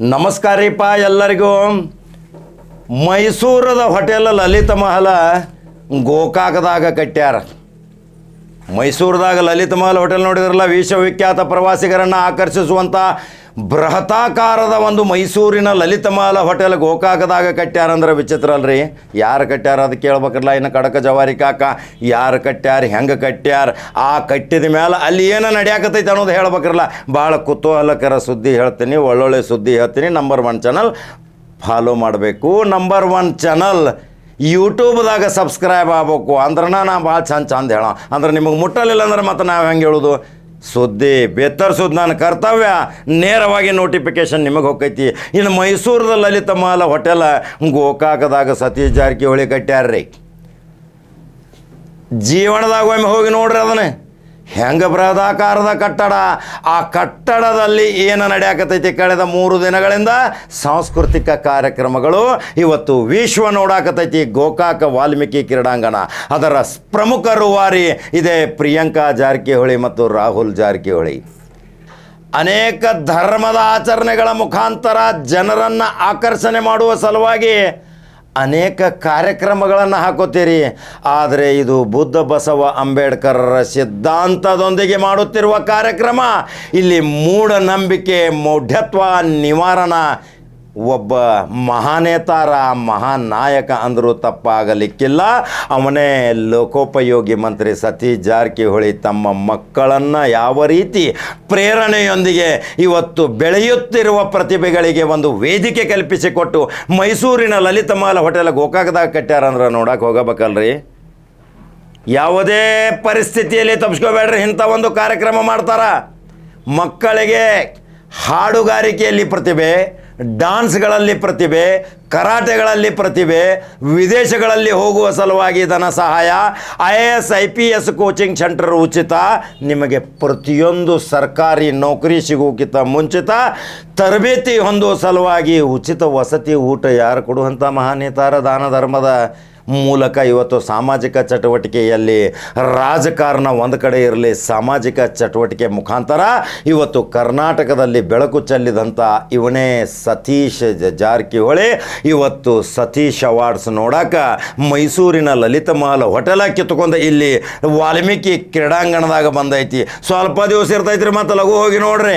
ನಮಸ್ಕಾರ ಎಲ್ಲರಿಗೂ. ಮೈಸೂರದ ಹೋಟೆಲ್ ಲಲಿತ ಮಹಲ ಗೋಕಾಕದಾಗ ಕಟ್ಟ್ಯಾರ. ಮೈಸೂರದಾಗ ಲಲಿತ ಮಹಲ್ ಹೋಟೆಲ್ ನೋಡಿದ್ರಲ್ಲ, ವಿಶ್ವವಿಖ್ಯಾತ ಪ್ರವಾಸಿಗರನ್ನು ಆಕರ್ಷಿಸುವಂಥ ಬೃಹತಾಕಾರದ ಒಂದು ಮೈಸೂರಿನ ಲಲಿತ ಮಹಲ ಹೋಟೆಲ್ ಗೋಕಾಕದಾಗ ಕಟ್ಟ್ಯಾರ ಅಂದ್ರೆ ವಿಚಿತ್ರ ಅಲ್ರಿ. ಯಾರು ಕಟ್ಟ್ಯಾರ ಅದು ಕೇಳ್ಬೇಕಲ್ಲ, ಇನ್ನು ಕಡಕ ಜವಾರಿ ಕಾಕ, ಯಾರು ಕಟ್ಟ್ಯಾರ ಹೆಂಗೆ ಕಟ್ಟ್ಯಾರ ಆ ಕಟ್ಟಿದ ಮೇಲೆ ಅಲ್ಲಿ ಏನೋ ನಡೆಯಾಕತೈತೆ ಅನ್ನೋದು ಹೇಳ್ಬೇಕ್ರಲ್ಲ. ಭಾಳ ಕುತೂಹಲಕರ ಸುದ್ದಿ ಹೇಳ್ತೀನಿ, ಒಳ್ಳೊಳ್ಳೆ ಸುದ್ದಿ ಹೇಳ್ತೀನಿ. ನಂಬರ್ ಒನ್ ಚಾನಲ್ ಫಾಲೋ ಮಾಡಬೇಕು. ನಂಬರ್ ಒನ್ ಚಾನಲ್ ಯೂಟ್ಯೂಬ್ದಾಗ ಸಬ್ಸ್ಕ್ರೈಬ್ ಆಗ್ಬೇಕು. ಅಂದ್ರೆ ನಾ ಭಾಳ ಚಂದ ಚಂದ ಹೇಳೋ ಅಂದ್ರೆ ನಿಮಗೆ ಮುಟ್ಟಲಿಲ್ಲ ಅಂದ್ರೆ ಮತ್ತೆ ನಾವು ಹೆಂಗೆ ಹೇಳೋದು? ಸುದ್ದಿ ಬೆತ್ತರಿಸೋದು ನನ್ನ ಕರ್ತವ್ಯ. ನೇರವಾಗಿ ನೋಟಿಫಿಕೇಶನ್ ನಿಮಗೆ ಹೋಗೈತಿ ಇನ್ನು ಮೈಸೂರದ ಲಲಿತ ಮಾಲ ಹೋಟೆಲ ಗೋಕಾಕದಾಗ ಸತೀಶ್ ಜಾರಕಿಹೊಳಿ ಕಟ್ಟ್ಯಾರ್ರಿ ಜೀವನದಾಗ ಒಮ್ಮೆ ಹೋಗಿ ನೋಡ್ರಿ ಅದನ್ನ. ಹೆಂಗೆ ಬೃಹದಾಕಾರದ ಕಟ್ಟಡ. ಆ ಕಟ್ಟಡದಲ್ಲಿ ಏನು ನಡೆಯಾಕತೈತಿ ಕಳೆದ ಮೂರು ದಿನಗಳಿಂದ ಸಾಂಸ್ಕೃತಿಕ ಕಾರ್ಯಕ್ರಮಗಳು. ಇವತ್ತು ವಿಶ್ವ ನೋಡಾಕತೈತಿ ಗೋಕಾಕ ವಾಲ್ಮೀಕಿ ಕ್ರೀಡಾಂಗಣ. ಅದರ ಪ್ರಮುಖ ರೂವಾರಿ ಇದೆ ಪ್ರಿಯಾಂಕಾ ಜಾರಕಿಹೊಳಿ ಮತ್ತು ರಾಹುಲ್ ಜಾರಕಿಹೊಳಿ. ಅನೇಕ ಧರ್ಮದ ಆಚರಣೆಗಳ ಮುಖಾಂತರ ಜನರನ್ನು ಆಕರ್ಷಣೆ ಮಾಡುವ ಸಲುವಾಗಿ ಅನೇಕ ಕಾರ್ಯಕ್ರಮಗಳನ್ನು ಹಾಕುತ್ತೀರಿ ಆದರೆ ಇದು ಬುದ್ಧ ಬಸವ ಅಂಬೇಡ್ಕರರ ಸಿದ್ಧಾಂತದೊಂದಿಗೆ ಮಾಡುತ್ತಿರುವ ಕಾರ್ಯಕ್ರಮ. ಇಲ್ಲಿ ಮೂಢನಂಬಿಕೆ, ಮೌಢ್ಯತ್ವ, ನಿವಾರಣ ಒಬ್ಬ ಮಹಾನೇತಾರ ಮಹಾನ್ ನಾಯಕ ಅಂದರೂ ತಪ್ಪಾಗಲಿಕ್ಕಿಲ್ಲ. ಅವನೇ ಲೋಕೋಪಯೋಗಿ ಮಂತ್ರಿ ಸತೀಶ್ ಜಾರಕಿಹೊಳಿ ತಮ್ಮ ಮಕ್ಕಳನ್ನು ಯಾವ ರೀತಿ ಪ್ರೇರಣೆಯೊಂದಿಗೆ ಇವತ್ತು ಬೆಳೆಯುತ್ತಿರುವ ಪ್ರತಿಭೆಗಳಿಗೆ ಒಂದು ವೇದಿಕೆ ಕಲ್ಪಿಸಿಕೊಟ್ಟು ಮೈಸೂರಿನ ಲಲಿತಮಾಲ ಹೋಟೆಲ್ ಗೋಕಾಕದಾಗ ಕಟ್ಟ್ಯಾರಂದ್ರೆ ನೋಡಕ್ಕೆ ಹೋಗಬೇಕಲ್ರಿ. ಯಾವುದೇ ಪರಿಸ್ಥಿತಿಯಲ್ಲಿ ತಪ್ಪಿಸ್ಕೋಬೇಡ್ರಿ ಇಂಥ ಒಂದು ಕಾರ್ಯಕ್ರಮ ಮಾಡ್ತಾರ. ಮಕ್ಕಳಿಗೆ ಹಾಡುಗಾರಿಕೆಯಲ್ಲಿ ಪ್ರತಿಭೆ ಡಾನ್ಸ್ಗಳಲ್ಲಿ ಪ್ರತಿಭೆ, ಕರಾಟೆಗಳಲ್ಲಿ ಪ್ರತಿಭೆ, ವಿದೇಶಗಳಲ್ಲಿ ಹೋಗುವ ಸಲುವಾಗಿ ಧನ ಸಹಾಯ, I A S, I P S coaching centre ಉಚಿತ, ನಿಮಗೆ ಪ್ರತಿಯೊಂದು ಸರ್ಕಾರಿ ನೌಕರಿ ಸಿಗೋಕ್ಕಿಂತ ಮುಂಚಿತ, ತರಬೇತಿ ಹೊಂದುವ ಸಲುವಾಗಿ ಉಚಿತ ವಸತಿ ಊಟ ಯಾರು ಕೊಡುವಂಥ ಮಹಾನೇತಾರ ದಾನ ಧರ್ಮದ ಮೂಲಕ ಇವತ್ತು ಸಾಮಾಜಿಕ ಚಟುವಟಿಕೆಯಲ್ಲಿ ರಾಜಕಾರಣ ಒಂದು ಕಡೆ ಇರಲಿ, ಸಾಮಾಜಿಕ ಚಟುವಟಿಕೆ ಮುಖಾಂತರ ಇವತ್ತು ಕರ್ನಾಟಕದಲ್ಲಿ ಬೆಳಕು ಚೆಲ್ಲಿದಂಥ ಇವನೇ ಸತೀಶ್ ಜಾರಕಿಹೊಳಿ. ಇವತ್ತು ಸತೀಶ್ ಅವಾರ್ಡ್ಸ್ ನೋಡಾಕ ಮೈಸೂರಿನ ಲಲಿತ ಮಹಲ್ ಹೋಟೆಲ ಕಿತ್ಕೊಂಡು ಇಲ್ಲಿ ವಾಲ್ಮೀಕಿ ಕ್ರೀಡಾಂಗಣದಾಗ ಬಂದೈತಿ. ಸ್ವಲ್ಪ ದಿವಸ ಇರ್ತೈತ್ರಿ ಮತ್ತು ಲಘು ಹೋಗಿ ನೋಡ್ರಿ.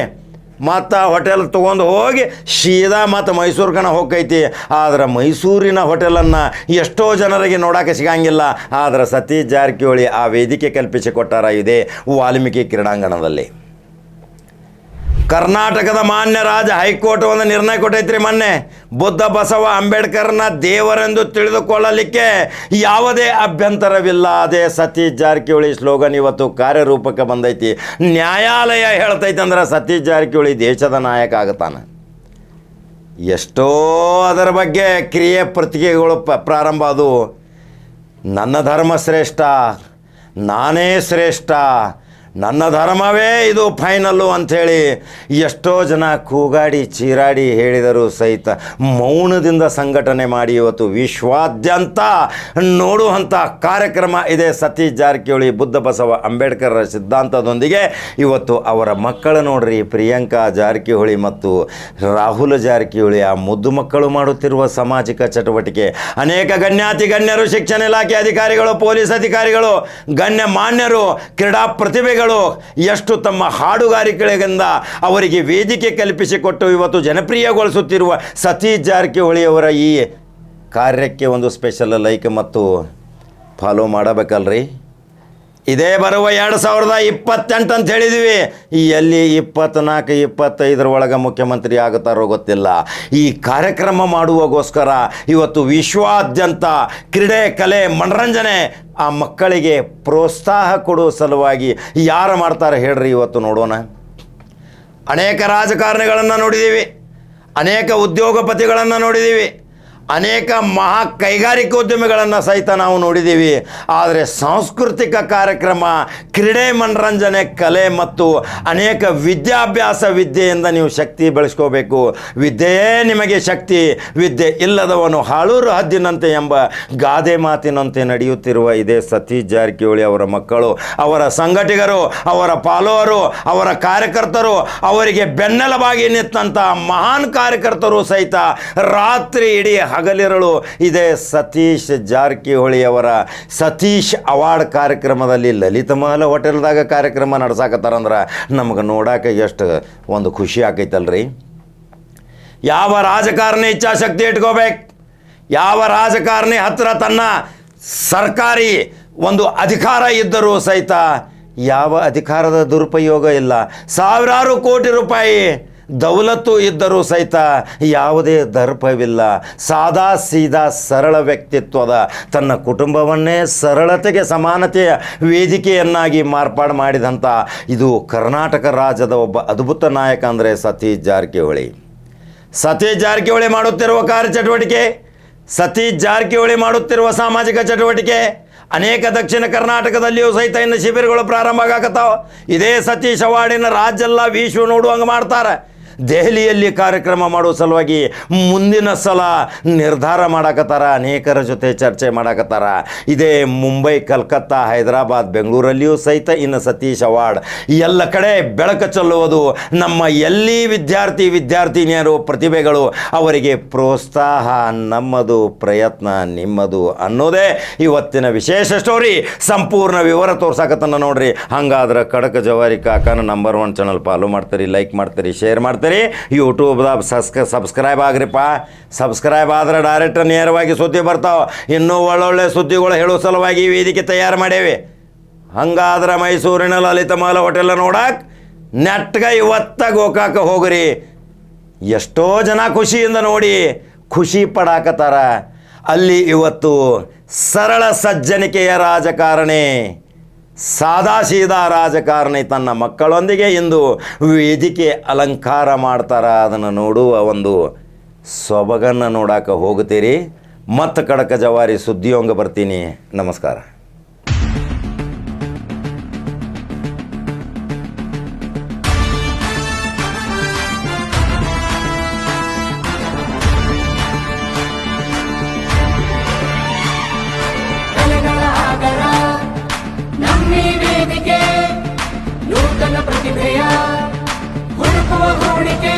ಮತ್ತು ಹೋಟೆಲ್ ತೊಗೊಂಡು ಹೋಗಿ ಸೀದಾ ಮತ್ತು ಮೈಸೂರು ಕಣ ಹೋಗೈತಿ ಆದ್ರೆ ಮೈಸೂರಿನ ಹೋಟೆಲನ್ನು ಎಷ್ಟೋ ಜನರಿಗೆ ನೋಡೋಕೆ ಸಿಗಂಗಿಲ್ಲ. ಆದ್ರೆ ಸತೀಶ್ ಜಾರಕಿಹೊಳಿ ಆ ವೇದಿಕೆ ಕಲ್ಪಿಸಿ ಕೊಟ್ಟಾರ ಇದೆ ವಾಲ್ಮೀಕಿ ಕ್ರೀಡಾಂಗಣದಲ್ಲಿ. ಕರ್ನಾಟಕದ ಮಾನ್ಯ ರಾಜ ಹೈಕೋರ್ಟ್ ಒಂದು ನಿರ್ಣಯ ಕೊಟ್ಟೈತ್ರಿ ಮೊನ್ನೆ. ಬುದ್ಧ ಬಸವ ಅಂಬೇಡ್ಕರ್ನ ದೇವರೆಂದು ತಿಳಿದುಕೊಳ್ಳಲಿಕ್ಕೆ ಯಾವುದೇ ಅಭ್ಯಂತರವಿಲ್ಲ. ಅದೇ ಸತೀಶ್ ಜಾರಕಿಹೊಳಿ ಸ್ಲೋಗನ್ ಇವತ್ತು ಕಾರ್ಯರೂಪಕ್ಕೆ ಬಂದೈತಿ. ನ್ಯಾಯಾಲಯ ಹೇಳ್ತೈತೆ ಅಂದ್ರೆ ಸತೀಶ್ ಜಾರಕಿಹೊಳಿ ದೇಶದ ನಾಯಕ ಆಗತಾನೆ. ಎಷ್ಟೋ ಅದರ ಬಗ್ಗೆ ಕ್ರಿಯೆ ಪ್ರತಿಕೆಗಳು ಪ ಪ್ರಾರಂಭ ಅದು. ನನ್ನ ಧರ್ಮ ಶ್ರೇಷ್ಠ, ನಾನೇ ಶ್ರೇಷ್ಠ ನನ್ನ ಧರ್ಮವೇ ಇದು ಫೈನಲ್ಲು ಅಂಥೇಳಿ ಎಷ್ಟೋ ಜನ ಕೂಗಾಡಿ ಚೀರಾಡಿ ಹೇಳಿದರು ಸಹಿತ ಮೌನದಿಂದ ಸಂಘಟನೆ ಮಾಡಿ ಇವತ್ತು ವಿಶ್ವಾದ್ಯಂತ ನೋಡುವಂಥ ಕಾರ್ಯಕ್ರಮ ಇದೆ ಸತೀಶ್ ಜಾರಕಿಹೊಳಿ ಬುದ್ಧ ಬಸವ ಅಂಬೇಡ್ಕರ್ರ ಸಿದ್ಧಾಂತದೊಂದಿಗೆ. ಇವತ್ತು ಅವರ ಮಕ್ಕಳು ನೋಡ್ರಿ, ಪ್ರಿಯಾಂಕಾ ಜಾರಕಿಹೊಳಿ ಮತ್ತು ರಾಹುಲ್ ಜಾರಕಿಹೊಳಿ, ಆ ಮುದ್ದು ಮಕ್ಕಳು ಮಾಡುತ್ತಿರುವ ಸಾಮಾಜಿಕ ಚಟುವಟಿಕೆ. ಅನೇಕ ಗಣ್ಯಾತಿ ಗಣ್ಯರು ಶಿಕ್ಷಣ ಇಲಾಖೆ ಅಧಿಕಾರಿಗಳು, ಪೊಲೀಸ್ ಅಧಿಕಾರಿಗಳು ಗಣ್ಯ ಮಾನ್ಯರು ಕ್ರೀಡಾ ಪ್ರತಿಭೆಗಳು ಎಷ್ಟು ತಮ್ಮ ಹಾಡುಗಾರಿಕೆಗಳಿಂದ ಅವರಿಗೆ ವೇದಿಕೆ ಕಲ್ಪಿಸಿಕೊಟ್ಟು ಇವತ್ತು ಜನಪ್ರಿಯಗೊಳಿಸುತ್ತಿರುವ ಸತೀ ಜಾರಕಿಹೊಳಿಯವರ ಈ ಕಾರ್ಯಕ್ಕೆ ಒಂದು ಸ್ಪೆಷಲ್ ಲೈಕ್ ಮತ್ತು ಫಾಲೋ ಮಾಡಬೇಕಲ್ರಿ? ಇದೇ ಬರುವ ಎರಡು ಸಾವಿರದ ಇಪ್ಪತ್ತೆಂಟು ಅಂತ ಹೇಳಿದ್ವಿ. ಎಲ್ಲಿ ಇಪ್ಪತ್ನಾಲ್ಕು, ಇಪ್ಪತ್ತೈದರ ಒಳಗೆ ಮುಖ್ಯಮಂತ್ರಿ ಆಗುತ್ತಾರೋ ಗೊತ್ತಿಲ್ಲ. ಈ ಕಾರ್ಯಕ್ರಮ ಮಾಡುವಗೋಸ್ಕರ ಇವತ್ತು ವಿಶ್ವಾದ್ಯಂತ ಕ್ರೀಡೆ, ಕಲೆ, ಮನರಂಜನೆ ಆ ಮಕ್ಕಳಿಗೆ ಪ್ರೋತ್ಸಾಹ ಕೊಡುವ ಸಲುವಾಗಿ ಯಾರು ಮಾಡ್ತಾರೆ ಹೇಳ್ರಿ ಇವತ್ತು ನೋಡೋಣ. ಅನೇಕ ರಾಜಕಾರಣಿಗಳನ್ನು ನೋಡಿದ್ದೀವಿ ಅನೇಕ ಉದ್ಯೋಗಪತಿಗಳನ್ನು ನೋಡಿದ್ದೀವಿ ಅನೇಕ ಮಹಾ ಕೈಗಾರಿಕೋದ್ಯಮಿಗಳನ್ನು ಸಹಿತ ನಾವು ನೋಡಿದ್ದೀವಿ. ಆದರೆ ಸಾಂಸ್ಕೃತಿಕ ಕಾರ್ಯಕ್ರಮ, ಕ್ರೀಡೆ ಮನರಂಜನೆ, ಕಲೆ ಮತ್ತು ಅನೇಕ ವಿದ್ಯಾಭ್ಯಾಸ ವಿದ್ಯೆಯಿಂದ ನೀವು ಶಕ್ತಿ ಬೆಳೆಸ್ಕೋಬೇಕು. ವಿದ್ಯೆಯೇ ನಿಮಗೆ ಶಕ್ತಿ, ವಿದ್ಯೆ ಇಲ್ಲದವನು ಹಾಳೂರು ಹದ್ದಿನಂತೆ ಎಂಬ ಗಾದೆ ಮಾತಿನಂತೆ ನಡೆಯುತ್ತಿರುವ ಇದೇ ಸತೀಶ್ ಜಾರಕಿಹೊಳಿ ಅವರ ಮಕ್ಕಳು, ಅವರ ಸಂಘಟಿಗರು, ಅವರ ಪಾಲುವರು, ಅವರ ಕಾರ್ಯಕರ್ತರು, ಅವರಿಗೆ ಬೆನ್ನೆಲುಬಾಗಿ ನಿಂತಹ ಮಹಾನ್ ಕಾರ್ಯಕರ್ತರು ಸಹಿತ ರಾತ್ರಿ ಇಡೀ ಹಗಲಿರಳು ಇದೇ ಸತೀಶ್ ಜಾರಕಿಹೊಳಿ ಅವರ ಸತೀಶ್ ಅವಾರ್ಡ್ ಕಾರ್ಯಕ್ರಮದಲ್ಲಿ ಲಲಿತ ಮಹಲ್ ಹೋಟೆಲ್ದಾಗ ಕಾರ್ಯಕ್ರಮ ನಡ್ಸಾಕತ್ತಾರಂದ್ರೆ ನಮಗೆ ನೋಡಕ್ಕೆ ಎಷ್ಟು ಒಂದು ಖುಷಿ ಆಕೈತಲ್ರಿ. ಯಾವ ರಾಜಕಾರಣಿ ಇಚ್ಛಾಶಕ್ತಿ ಇಟ್ಕೋಬೇಕು? ಯಾವ ರಾಜಕಾರಣಿ ಹತ್ರ ತನ್ನ ಸರ್ಕಾರಿ ಒಂದು ಅಧಿಕಾರ ಇದ್ದರೂ ಸಹಿತ ಯಾವ ಅಧಿಕಾರದ ದುರುಪಯೋಗ ಇಲ್ಲ. ಸಾವಿರಾರು ಕೋಟಿ ರೂಪಾಯಿ ದೌಲತ್ತು ಇದ್ದರೂ ಸಹಿತ ಯಾವುದೇ ದರ್ಪವಿಲ್ಲ. ಸಾದಾ ಸೀದಾ ಸರಳ ವ್ಯಕ್ತಿತ್ವದ ತನ್ನ ಕುಟುಂಬವನ್ನೇ ಸರಳತೆಗೆ ಸಮಾನತೆಯ ವೇದಿಕೆಯನ್ನಾಗಿ ಮಾರ್ಪಾಡು ಮಾಡಿದಂಥ ಇದು ಕರ್ನಾಟಕ ರಾಜ್ಯದ ಒಬ್ಬ ಅದ್ಭುತ ನಾಯಕ ಅಂದರೆ ಸತೀಶ್ ಜಾರಕಿಹೊಳಿ. ಸತೀಶ್ ಜಾರಕಿಹೊಳಿ ಮಾಡುತ್ತಿರುವ ಕಾರ್ಯಚಟುವಟಿಕೆ ಸತೀಶ್ ಜಾರಕಿಹೊಳಿ ಮಾಡುತ್ತಿರುವ ಸಾಮಾಜಿಕ ಚಟುವಟಿಕೆ, ಅನೇಕ ದಕ್ಷಿಣ ಕರ್ನಾಟಕದಲ್ಲಿಯೂ ಸಹಿತ ಇನ್ನು ಶಿಬಿರಗಳು ಪ್ರಾರಂಭ ಆಗತ್ತಾವ ಇದೇ ಸತೀಶ್ ಅವಾರ್ಡಿನ ರಾಜ್ಯೆಲ್ಲ ವಿಶ್ವ ನೋಡುವಂಗೆ ಮಾಡ್ತಾರೆ. ದೆಹಲಿಯಲ್ಲಿ ಕಾರ್ಯಕ್ರಮ ಮಾಡುವ ಸಲುವಾಗಿ ಮುಂದಿನ ಸಲ ನಿರ್ಧಾರ ಮಾಡಾಕತ್ತಾರ, ಅನೇಕರ ಜೊತೆ ಚರ್ಚೆ ಮಾಡಕತ್ತಾರ. ಇದೇ ಮುಂಬೈ, ಕಲ್ಕತ್ತಾ, ಹೈದರಾಬಾದ್, ಬೆಂಗಳೂರಲ್ಲಿಯೂ ಸಹಿತ ಇನ್ನು ಸತೀಶ್ ಅವಾರ್ಡ್. ಎಲ್ಲ ಕಡೆ ಬೆಳಕು ಚೆಲ್ಲುವುದು ನಮ್ಮ ಎಲ್ಲಿ ವಿದ್ಯಾರ್ಥಿ ವಿದ್ಯಾರ್ಥಿನಿಯರು ಪ್ರತಿಭೆಗಳು ಅವರಿಗೆ ಪ್ರೋತ್ಸಾಹ, ನಮ್ಮದು ಪ್ರಯತ್ನ, ನಿಮ್ಮದು ಅನ್ನೋದೇ ಇವತ್ತಿನ ವಿಶೇಷ ಸ್ಟೋರಿ ಸಂಪೂರ್ಣ ವಿವರ ತೋರ್ಸಾಕತ್ತನ್ನ ನೋಡ್ರಿ. ಹಂಗಾದ್ರೆ ಕಡಕ ಜವಾರಿ ಕಾಕನ ನಂಬರ್ ಒನ್ ಚಾನಲ್ ಫಾಲೋ ಮಾಡ್ತೀರಿ ಲೈಕ್ ಮಾಡ್ತೀರಿ ಶೇರ್ ಮಾಡ್ತೀರಿ. ಯೂಟ್ಯೂಬ್ದಾಗ ಸಸ್ಕ ಸಬ್ಸ್ಕ್ರೈಬ್ ಆಗ್ರಿಪ್ಪ. ಸಬ್ಸ್ಕ್ರೈಬ್ ಆದ್ರೆ ಡೈರೆಕ್ಟ್ ನೇರವಾಗಿ ಸುದ್ದಿ ಬರ್ತಾವೆ. ಇನ್ನೂ ಒಳ್ಳೊಳ್ಳೆ ಸುದ್ದಿಗಳು ಹೇಳೋ ಸಲುವಾಗಿ ವೇದಿಕೆ ತಯಾರು ಮಾಡೇವೆ. ಹಂಗಾದ್ರೆ ಮೈಸೂರಿನ ಲಲಿತ ಮಾಲ ಹೋಟೆಲ್ ನೋಡಕ್ಕೆ ನೆಟ್ಗ ಇವತ್ತ ಗೋಕಾಕ ಹೋಗ್ರಿ. ಎಷ್ಟೋ ಜನ ಖುಷಿಯಿಂದ ನೋಡಿ ಖುಷಿ ಪಡಾಕತ್ತಾರ. ಅಲ್ಲಿ ಇವತ್ತು ಸರಳ ಸಜ್ಜನಿಕೆಯ ರಾಜಕಾರಣಿ. ಸಾದಾ ಸೀದಾ ರಾಜಕಾರಣಿ ತನ್ನ ಮಕ್ಕಳೊಂದಿಗೆ ಇಂದು ವೇದಿಕೆ ಅಲಂಕಾರ ಮಾಡ್ತಾರ. ಅದನ್ನು ನೋಡುವ ಒಂದು ಸೊಬಗನ್ನು ನೋಡಕ್ಕೆ ಹೋಗ್ತೀರಿ ಮತ್ತು ಕಡಕ ಜವಾರಿ ಸುದ್ದಿಯೊಂಗ ಬರ್ತೀನಿ. ನಮಸ್ಕಾರ. ಅವನಿಗೆ